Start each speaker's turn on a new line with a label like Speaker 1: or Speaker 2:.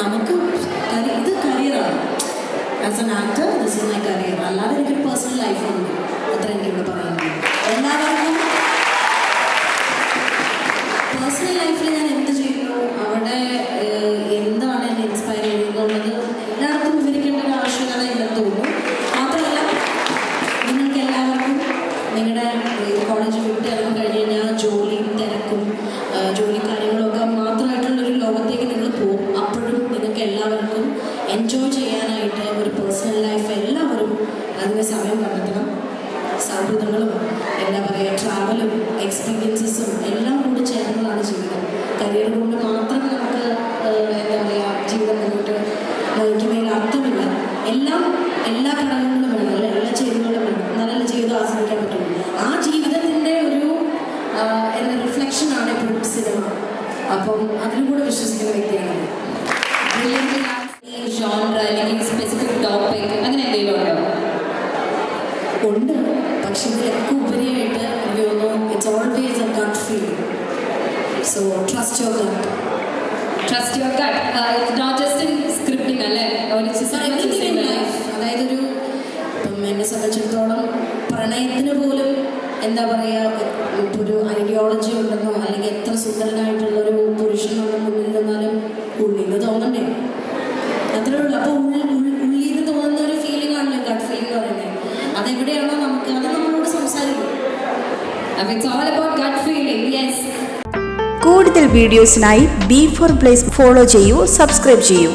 Speaker 1: നമുക്ക് ഇത് കരിയറാണ്. As an actor this is my career അല്ലാതെ എനിക്കൊരു പേഴ്സണൽ ലൈഫുണ്ട് അത്ര എനിക്കിവിടെ പറയുന്നത് എല്ലാവർക്കും പേഴ്സണൽ ലൈഫിൽ ഞാൻ എന്ത് ചെയ്യുന്നു? അവിടെ നിങ്ങൾക്ക് എല്ലാവർക്കും എൻജോയ് ചെയ്യാനായിട്ട് ഒരു പേഴ്സണൽ ലൈഫ് എല്ലാവരും അതിന് സമയം കണ്ടെത്തണം. സൗഹൃദങ്ങളും എന്താ പറയുക ട്രാവലും എക്സ്പീരിയൻസസും എല്ലാം കൂടി ചേർന്നതാണ് ജീവിതം. കരിയർ കൊണ്ട് മാത്രം നമുക്ക് എന്താ പറയുക ജീവിതം മുന്നോട്ട് നയിക്കുന്നതിൽ അർത്ഥമില്ല. എല്ലാം എല്ലാ ഘടകങ്ങളും വേണം അല്ലെ? എല്ലാ ചേരുവകളും വേണം. നല്ല ജീവിതം ആസ്വദിക്കാൻ പറ്റുള്ളൂ. ആ ജീവിതത്തിന്റെ ഒരു എന്താ റിഫ്ലക്ഷനാണ് എപ്പോഴും സിനിമ അപ്പം അതിലും കൂടെ വിശ്വസിക്കുന്ന വ്യക്തിയാണ്
Speaker 2: ജോൺറ അല്ലെങ്കിൽ സ്പെസിഫിക് ടോപ്പിക് അങ്ങനെ എന്തെങ്കിലും ഉണ്ടോ?
Speaker 1: ഉണ്ട്. പക്ഷെ ഇതിലൊക്കെ ഉപരിയായിട്ട് എനിക്ക് തോന്നുന്നു it's always a so trust your
Speaker 2: trust your gut it's not just in scripting അല്ലേ?
Speaker 1: അതായത് ഒരു ഇപ്പം എന്നെ സംബന്ധിച്ചിടത്തോളം പ്രണയത്തിന് പോലും എന്താ പറയുക ഒരു ഐഡിയോളജി ഉണ്ടെന്നോ അല്ലെങ്കിൽ എത്ര സുന്ദരനായിട്ടുള്ള തോന്നണ്ടേ? അത്രേ ഉള്ളൂ അപ്പോൾ ഉള്ളിൽ ഉള്ളിൽ നിന്ന് തോന്നുന്ന ഒരു ഫീലിംഗ് ആണല്ലോ ഗഡ് ഫീലിംഗ് പറയുന്നത് അതെവിടെയാണോ നമുക്ക് അത് നമ്മളോട് സംസാരിക്കും.
Speaker 2: അപ്പൊ it's all about gut feeling yes
Speaker 3: കൂടുതൽ വീഡിയോസിനായി ബി ഫോർ പ്ലേസ് ഫോളോ ചെയ്യൂ സബ്സ്ക്രൈബ് ചെയ്യൂ.